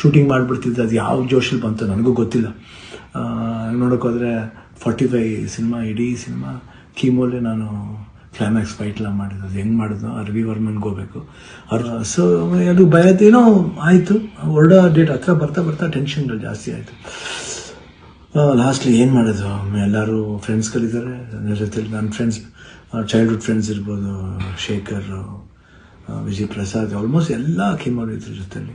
Shooting ಮಾಡಿಬಿಡ್ತಿದ್ದೆ. ಅದು ಯಾವ ಜೋಶಲ್ಲಿ ಬಂತು ನನಗೂ ಗೊತ್ತಿಲ್ಲ. ನೋಡೋಕ್ಕೋದ್ರೆ ಫಾರ್ಟಿ ಫೈ ಸಿನಿಮಾ, ಇಡೀ ಸಿನಿಮಾ, ಕೀಮೋಲೆ ನಾನು ಕ್ಲೈಮ್ಯಾಕ್ಸ್ ಫೈಟ್ಲ ಮಾಡಿದ್ದು. ಅದು ಹೆಂಗೆ ಮಾಡಿದ್ದು ಅರ್ವಿ ರವಿ ವರ್ಮನ್ಗೆ ಹೋಗ್ಬೇಕು. ಅವ್ರು, ಸೊ, ಅದು ಭಯತೇನೋ ಆಯಿತು. ಹೊರಡೋ ಡೇಟ್ ಹತ್ರ ಬರ್ತಾ ಬರ್ತಾ ಟೆನ್ಷನ್ಗಳು ಜಾಸ್ತಿ ಆಯಿತು. ಲಾಸ್ಟ್ಲಿ ಏನು ಮಾಡೋದು ಎಲ್ಲರೂ ಫ್ರೆಂಡ್ಸ್ಗಳಿದ್ದಾರೆ ನನ್ನ ಜೊತೆಲಿ ನನ್ನ ಫ್ರೆಂಡ್ಸ್ ಚೈಲ್ಡ್ಹುಡ್ ಫ್ರೆಂಡ್ಸ್ ಇರ್ಬೋದು, ಶೇಖರ್ ವಿಜಯ್ ಪ್ರಸಾದ್ ಆಲ್ಮೋಸ್ಟ್ ಎಲ್ಲ ಕೀಮೋಲ್ ಇದ್ರ ಜೊತೆಲಿ.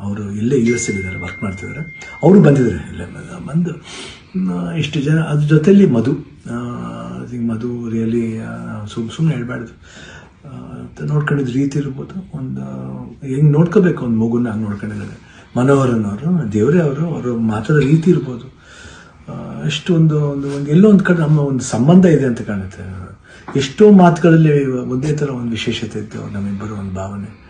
ಅವರು ಇಲ್ಲೇ ಯು ಎಸ್ ಇದ್ದಾರೆ ವರ್ಕ್ ಮಾಡ್ತಿದ್ದಾರೆ. ಅವರು ಬಂದಿದ್ದಾರೆ. ಇಲ್ಲೇ, ಬಂದು- ಇಷ್ಟು ಜನ, ಅದ್ರ ಜೊತೆಯಲ್ಲಿ ಮಧು. ಥಿಂಕ್ ಮಧು ರಿಯಲಿ ಸುಮ್ ಸುಮ್ಮನೆ ಹೇಳ್ಬಾರ್ದು. ನೋಡ್ಕೊಂಡಿದ್ದ ರೀತಿ ಇರ್ಬೋದು. ಒಂದು, ಹೆಂಗೆ ನೋಡ್ಕೋಬೇಕು ಒಂದು ಮಗುನ ಹಂಗೆ ನೋಡ್ಕೊಂಡಿದ್ದಾರೆ. ಮನೋಹರನವರು ದೇವರೇ ಅವರು ಅವರು ಮಾತಾಡೋ ರೀತಿ ಇರ್ಬೋದು. ಎಷ್ಟೊಂದು ಎಷ್ಟು ಒಂದು ಒಂದು ಎಲ್ಲೋ ಒಂದು ಕಡೆ ನಮ್ಮ ಒಂದು ಸಂಬಂಧ ಇದೆ ಅಂತ ಕಾಣುತ್ತೆ. ಎಷ್ಟೋ ಮಾತುಗಳಲ್ಲಿ ಒಂದೇ ಥರ ಒಂದು ವಿಶೇಷತೆ ಇತ್ತು ನಮ್ಮಿಬ್ಬರು ಒಂದು ಭಾವನೆ.